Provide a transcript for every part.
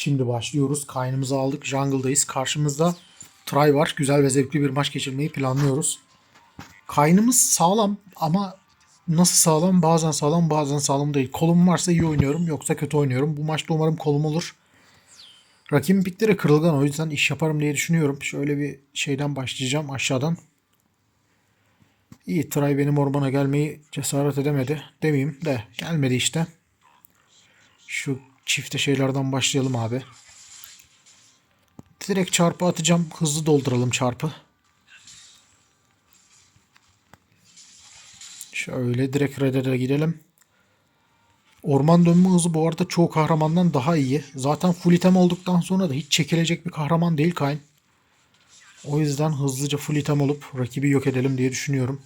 Şimdi başlıyoruz. Kaynımızı aldık. Jungle'dayız. Karşımızda Try var. Güzel ve zevkli bir maç geçirmeyi planlıyoruz. Kaynımız sağlam ama nasıl sağlam? Bazen sağlam bazen sağlam değil. Kolum varsa iyi oynuyorum yoksa kötü oynuyorum. Bu maçta umarım kolum olur. Rakibin pikleri kırılgan o yüzden iş yaparım diye düşünüyorum. Şöyle bir şeyden başlayacağım aşağıdan. İyi Try benim ormana gelmeyi cesaret edemedi. Demeyeyim de gelmedi işte. Şu çifte şeylerden başlayalım abi. Direkt çarpı atacağım. Hızlı dolduralım çarpı. Şöyle direkt red'e gidelim. Orman dönme hızı bu arada çoğu kahramandan daha iyi. Zaten full item olduktan sonra da hiç çekilecek bir kahraman değil Kayn. O yüzden hızlıca full item olup rakibi yok edelim diye düşünüyorum.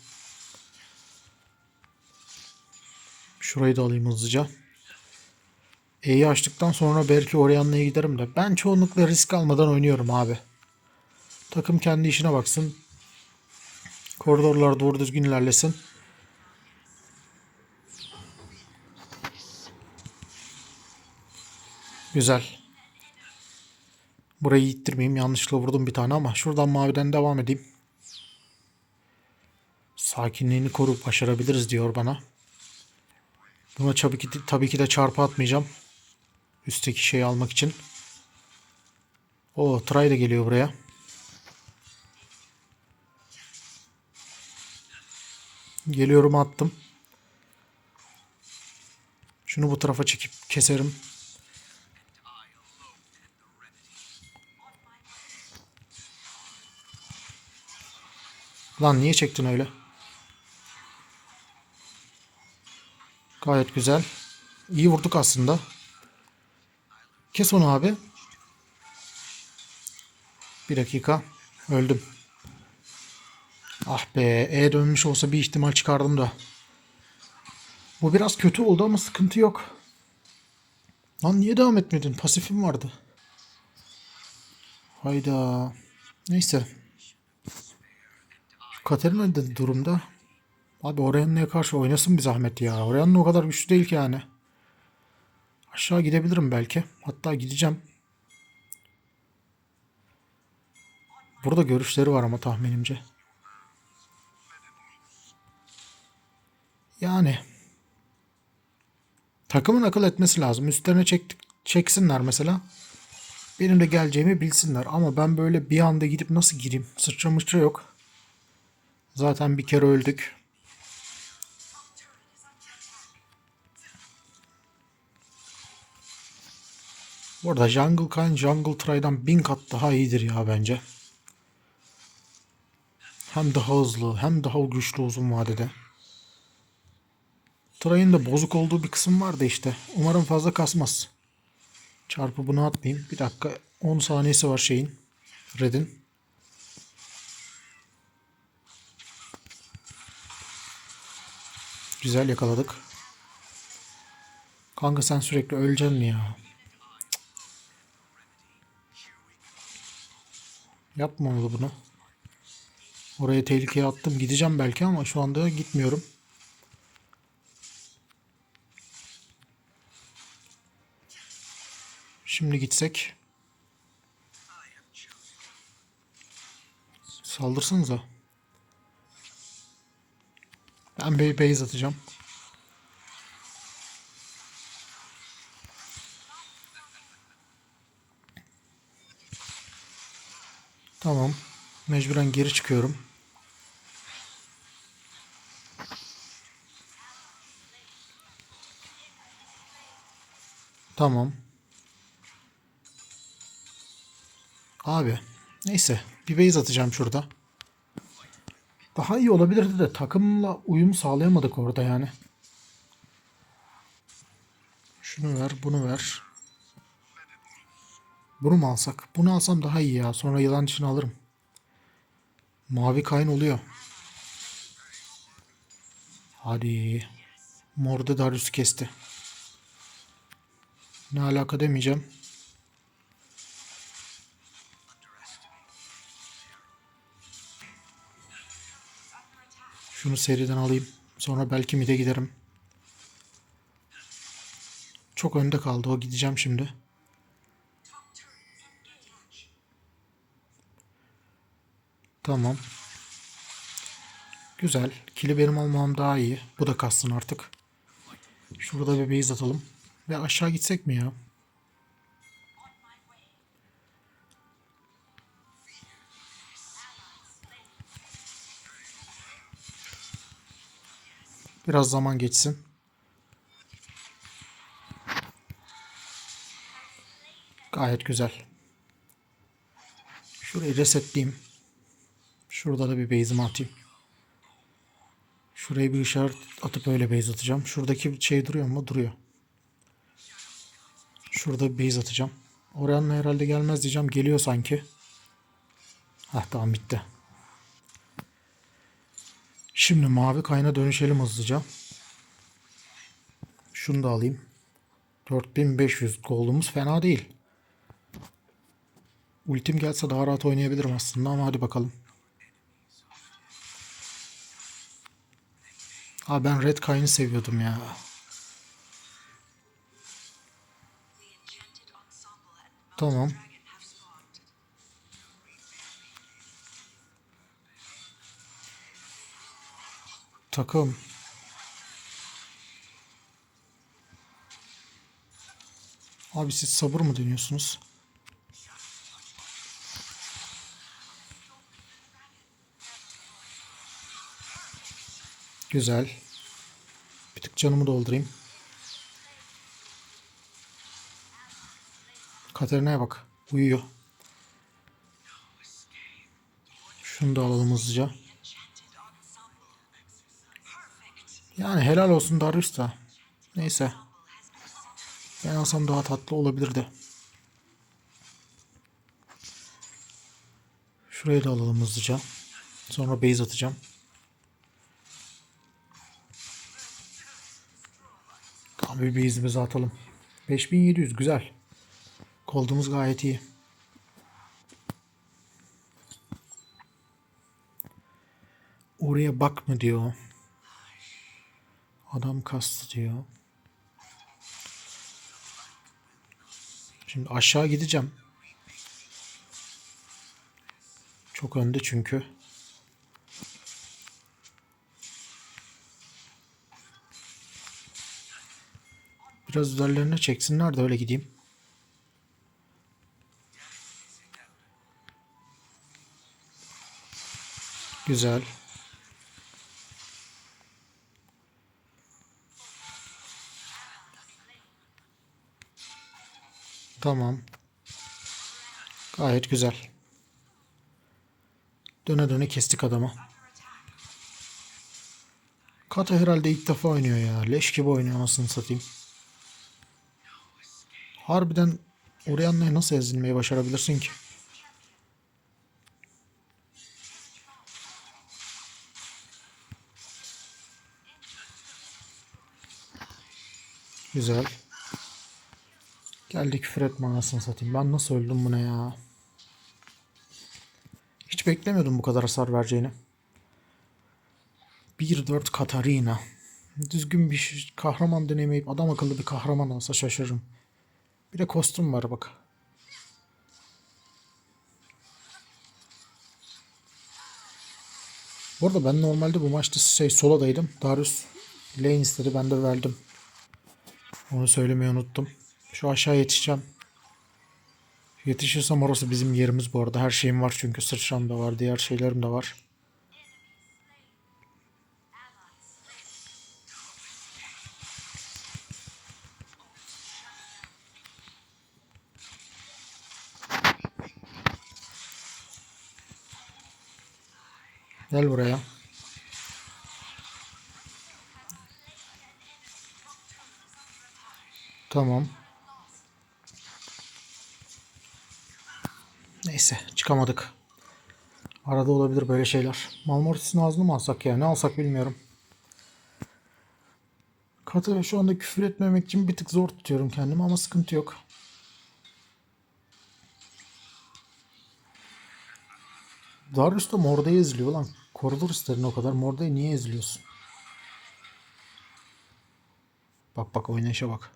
Şurayı da alayım hızlıca. E'yi açtıktan sonra belki Orianna'ya giderim de. Ben çoğunlukla risk almadan oynuyorum abi. Takım kendi işine baksın. Koridorlar doğru düzgün ilerlesin. Güzel. Burayı ittirmeyeyim. Yanlışlıkla vurdum bir tane ama şuradan maviden devam edeyim. Sakinliğini korup başarabiliriz diyor bana. Buna tabii ki, tabii ki de çarpı atmayacağım. Üstteki şeyi almak için. O Try da geliyor buraya. Geliyorum attım. Şunu bu tarafa çekip keserim. Lan niye çektin öyle? Gayet güzel. İyi vurduk aslında. Kes onu abi. Bir dakika. Öldüm. Ah be. E dönmüş olsa bir ihtimal çıkardım da. Bu biraz kötü oldu ama sıkıntı yok. Lan niye devam etmedin? Pasifim vardı. Hayda. Neyse. Katerina ne durumda? Abi Orianna'ya karşı oynasın bir zahmet ya. Orianna o kadar güçlü değil ki yani. Aşağı gidebilirim belki. Hatta gideceğim. Burada görüşleri var ama tahminimce. Yani. Takımın akıl etmesi lazım. Üstlerine çektik, çeksinler mesela. Benim de geleceğimi bilsinler. Ama ben böyle bir anda gidip nasıl gireyim? Sıçra mıçra yok. Zaten bir kere öldük. Bu arada Jungle Kind Jungle Try'dan bin kat daha iyidir ya bence. Hem daha hızlı hem daha güçlü uzun vadede. Try'ın da bozuk olduğu bir kısım vardı işte. Umarım fazla kasmaz. Çarpı bunu atmayayım. Bir dakika 10 saniyesi var şeyin. Red'in. Güzel yakaladık. Kanka sen sürekli öleceksin mi ya? Yapmamalı bunu. Oraya tehlikeye attım. Gideceğim belki ama şu anda gitmiyorum. Şimdi gitsek. Saldırsanıza. Ben base atacağım. Tamam. Mecburen geri çıkıyorum. Tamam. Abi. Neyse. Bir base atacağım şurada. Daha iyi olabilirdi de takımla uyum sağlayamadık orada yani. Şunu ver, bunu ver. Bunu mu alsak? Bunu alsam daha iyi ya. Sonra yılan için alırım. Mavi kayın oluyor. Hadi. Morda Darius kesti. Ne alaka demeyeceğim. Şunu seriden alayım. Sonra belki mide giderim. Çok önde kaldı o. Gideceğim şimdi. Tamam. Güzel. Kili benim olmam daha iyi. Bu da kassın artık. Şurada bir base atalım. Ve aşağı gitsek mi ya? Biraz zaman geçsin. Gayet güzel. Şurayı resetleyeyim. Şurada da bir base'imi atayım. Şuraya bir işaret atıp öyle base atacağım. Şuradaki şey duruyor mu? Duruyor. Şurada bir base atacağım. Oraya herhalde gelmez diyeceğim. Geliyor sanki. Hah tamam bitti. Şimdi mavi kayna dönüşelim hızlıca. Şunu da alayım. 4500 gold'umuz fena değil. Ultim gelse daha rahat oynayabilirim aslında ama hadi bakalım. Aa ben Red Kayn'ı seviyordum ya. Tamam. Takım. Abi siz sabır mı deniyorsunuz? Güzel. Bir tık canımı doldurayım. Katerina'ya bak. Uyuyor. Şunu da alalım hızlıca. Yani helal olsun Darius da. Neyse. Ben alsam daha tatlı olabilirdi. Şurayı da alalım hızlıca. Sonra base atacağım. Tamam bir base'imizi atalım. 5700 güzel. Koldumuz gayet iyi. Oraya bak mı diyor. Adam kastı diyor. Şimdi aşağı gideceğim. Çok önde çünkü. Biraz üzerlerine çeksinler de öyle gideyim. Güzel. Tamam. Gayet güzel. Döne döne kestik adamı. Kata herhalde ilk defa oynuyor ya. Leş gibi oynuyor anasını satayım. Harbiden Orianna'ya nasıl ezilmeyi başarabilirsin ki? Güzel. Geldi küfür etme anasını satayım. Ben nasıl öldüm buna ya? Hiç beklemiyordum bu kadar hasar vereceğini. 1-4 Katarina. Düzgün bir kahraman denemeyip adam akıllı bir kahraman olsa şaşırırım. Bir de kostüm var bak. Bu arada ben normalde bu maçta şey solodaydım. Darius lane istedi ben de verdim. Onu söylemeyi unuttum. Şu aşağı yetişeceğim. Yetişirsem orası bizim yerimiz bu arada. Her şeyim var çünkü sıçram da var. Diğer şeylerim de var. Gel buraya. Tamam. Neyse çıkamadık. Arada olabilir böyle şeyler. Malmortis'in ağzını mı alsak ya? Ne alsak bilmiyorum. Katı şu anda küfür etmemek için bir tık zor tutuyorum kendimi ama sıkıntı yok. Darius da Morda'yı eziliyor lan. Koridor istedin o kadar. Morda'yı niye eziliyorsun? Bak bak oynayışa bak.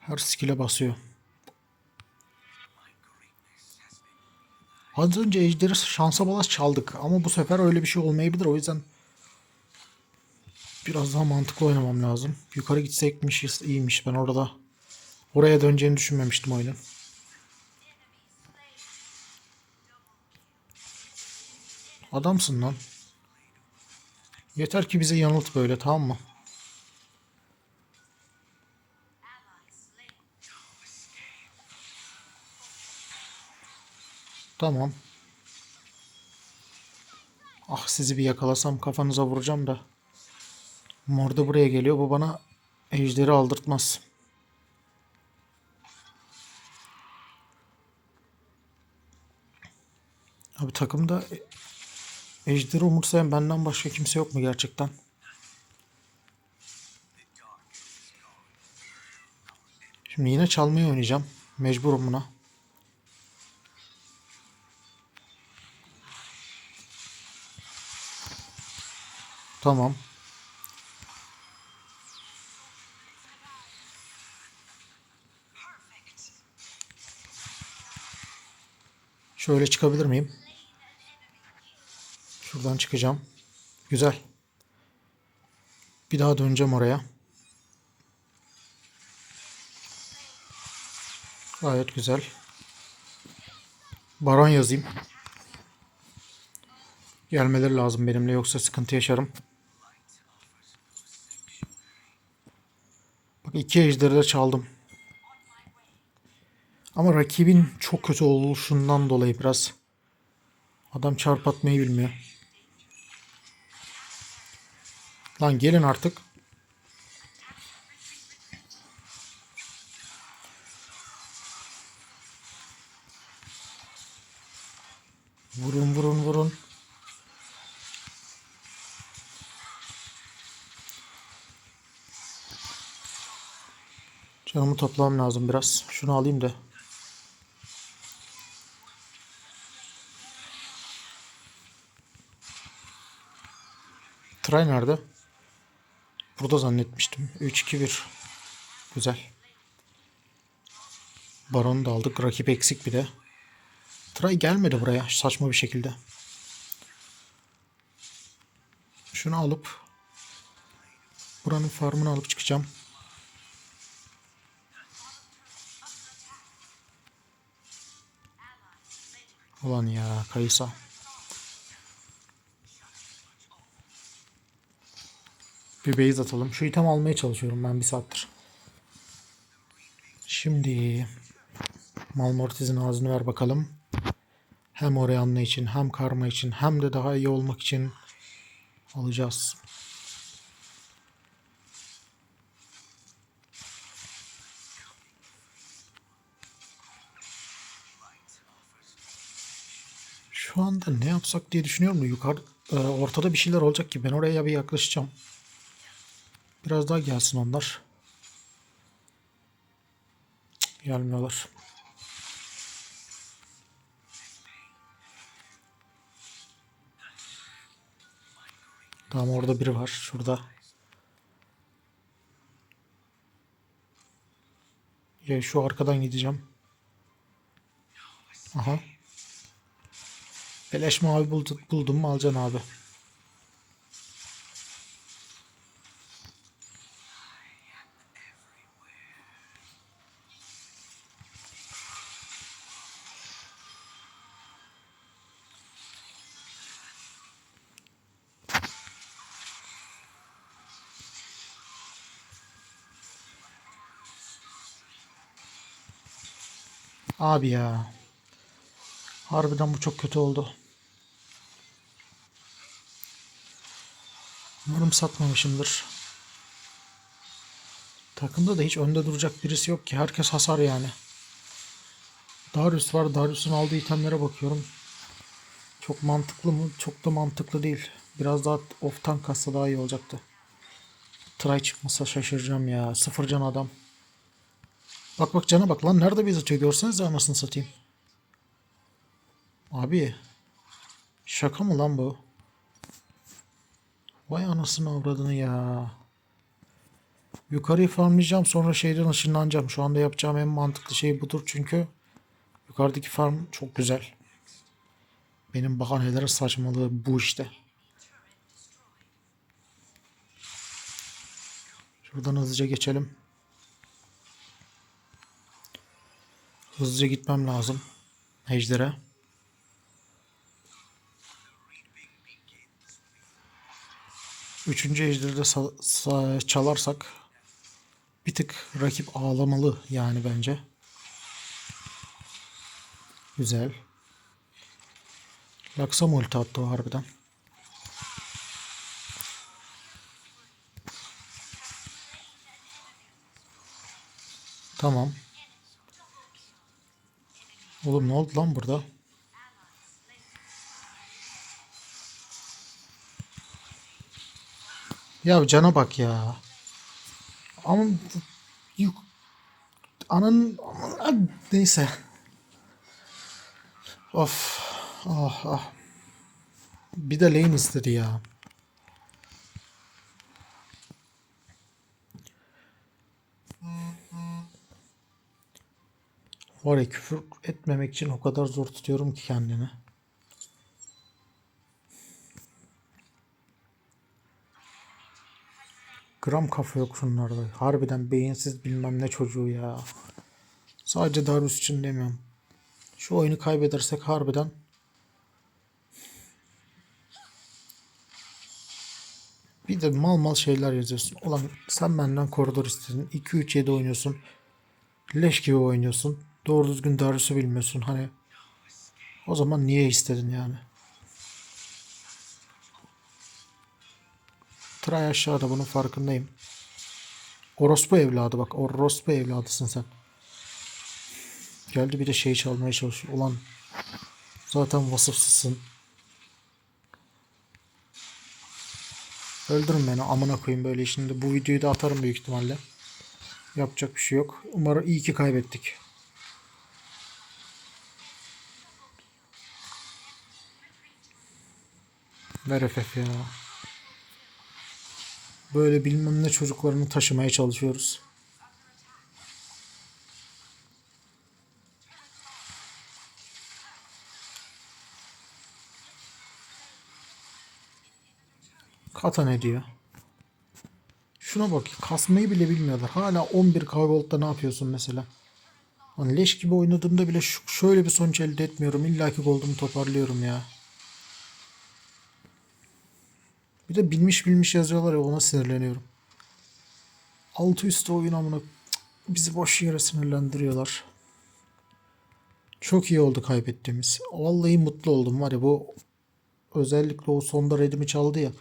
Her skill'e basıyor. Az önce ejderi şansa balas çaldık ama bu sefer öyle bir şey olmayabilir. O yüzden biraz daha mantıklı oynamam lazım. Yukarı gitsekmiş iyiymiş. Ben orada oraya döneceğini düşünmemiştim oyunun. Adamsın lan. Yeter ki bizi yanılt böyle tamam mı? Tamam. Ah sizi bir yakalasam kafanıza vuracağım da. Mor da buraya geliyor. Bu bana ejderi aldırtmaz. Abi takımda ejderi umursayan benden başka kimse yok mu gerçekten? Şimdi yine çalmayı oynayacağım. Mecburum buna. Tamam. Şöyle çıkabilir miyim? Şuradan çıkacağım. Güzel. Bir daha döneceğim oraya. Gayet güzel. Baron yazayım. Gelmeleri lazım benimle yoksa sıkıntı yaşarım. Bak iki ejderi de çaldım. Ama rakibin çok kötü oluşundan dolayı biraz adam çarp atmayı bilmiyor. Lan gelin artık. Vurun vurun vurun. Canımı toplamam lazım biraz. Şunu alayım da. Tray nerede? Burada zannetmiştim. 3-2-1. Güzel. Baron'u da aldık. Rakip eksik bir de. Tray gelmedi buraya saçma bir şekilde. Şunu alıp buranın farmını alıp çıkacağım. Ulan ya Kayısa. Bir base atalım. Şu item almaya çalışıyorum ben bir saattir. Şimdi Malmortiz'in ağzını ver bakalım. Hem Orianna için hem Karma için hem de daha iyi olmak için alacağız. Şu anda ne yapsak diye düşünüyorum da yukarı e, ortada bir şeyler olacak ki ben oraya bir yaklaşacağım. Biraz daha gelsin onlar. Gelmiyorlar. Tamam orada biri var. Şurada. Ya şu arkadan gideceğim. Aha. Beleş mavi buldum, buldum mu alacaksın abi. Abi ya. Harbiden bu çok kötü oldu. Umarım satmamışımdır. Takımda da hiç önde duracak birisi yok ki. Herkes hasar yani. Darius var. Darius'un aldığı itemlere bakıyorum. Çok mantıklı mı? Çok da mantıklı değil. Biraz daha off tank kassa daha iyi olacaktı. Try çıkmasa şaşıracağım ya. Sıfır can adam. Bak bak cana bak lan. Nerede biz atıyor görsenize anasını satayım. Abi. Şaka mı lan bu? Vay anasını avradını ya. Yukarıyı farmlayacağım sonra şeyden ışınlanacağım. Şu anda yapacağım en mantıklı şey budur çünkü yukarıdaki farm çok güzel. Benim bahanelere saçmalığı bu işte. Şuradan hızlıca geçelim. Hızlıca gitmem lazım. Ejder'e. Üçüncü ejderi de sa- sa- çalarsak bir tık rakip ağlamalı yani bence. Güzel. Laksa mı ulti attı o harbiden? Tamam. Oğlum ne oldu lan burada? Ya cana bak ya. Ama yuk anın neyse. Of. Ah ah. Bir de lane istedi ya. Var ya küfür etmemek için o kadar zor tutuyorum ki kendimi. Gram kafa yok şunlarda. Harbiden beyinsiz bilmem ne çocuğu ya. Sadece Darius için demiyorum. Şu oyunu kaybedersek harbiden bir de mal mal şeyler yazıyorsun. Ulan sen benden koridor istedin. 2-3-7 oynuyorsun. Leş gibi oynuyorsun. Doğru düzgün Darius'u bilmiyorsun. Hani o zaman niye istedin yani? Tray aşağıda bunun farkındayım. Orospu evladı bak. Orospu evladısın sen. Geldi bir de şey çalmaya çalışıyor. Ulan zaten vasıfsızsın. Öldürün beni amına koyayım böyle şimdi. Bu videoyu da atarım büyük ihtimalle. Yapacak bir şey yok. Umarım iyi ki kaybettik. Ver FF ya. Böyle bilmem ne çocuklarını taşımaya çalışıyoruz. Kata ne diyor? Şuna bak kasmayı bile bilmiyorlar. Hala 11 Gold'da ne yapıyorsun mesela? Lan leş gibi oynadığımda bile şöyle bir sonuç elde etmiyorum. İlla ki toparlıyorum ya. Bir de bilmiş bilmiş yazıyorlar ya ona sinirleniyorum. Altı üstü oyun amına bizi boş yere sinirlendiriyorlar. Çok iyi oldu kaybettiğimiz. Vallahi mutlu oldum var ya bu özellikle o sonda redimi çaldı ya.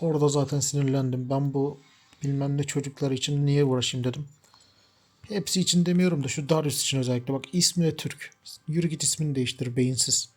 Orada zaten sinirlendim. Ben bu bilmem ne çocuklar için niye uğraşayım dedim. Hepsi için demiyorum da şu Darius için özellikle bak ismi de Türk. Yürü git ismini değiştir beyinsiz.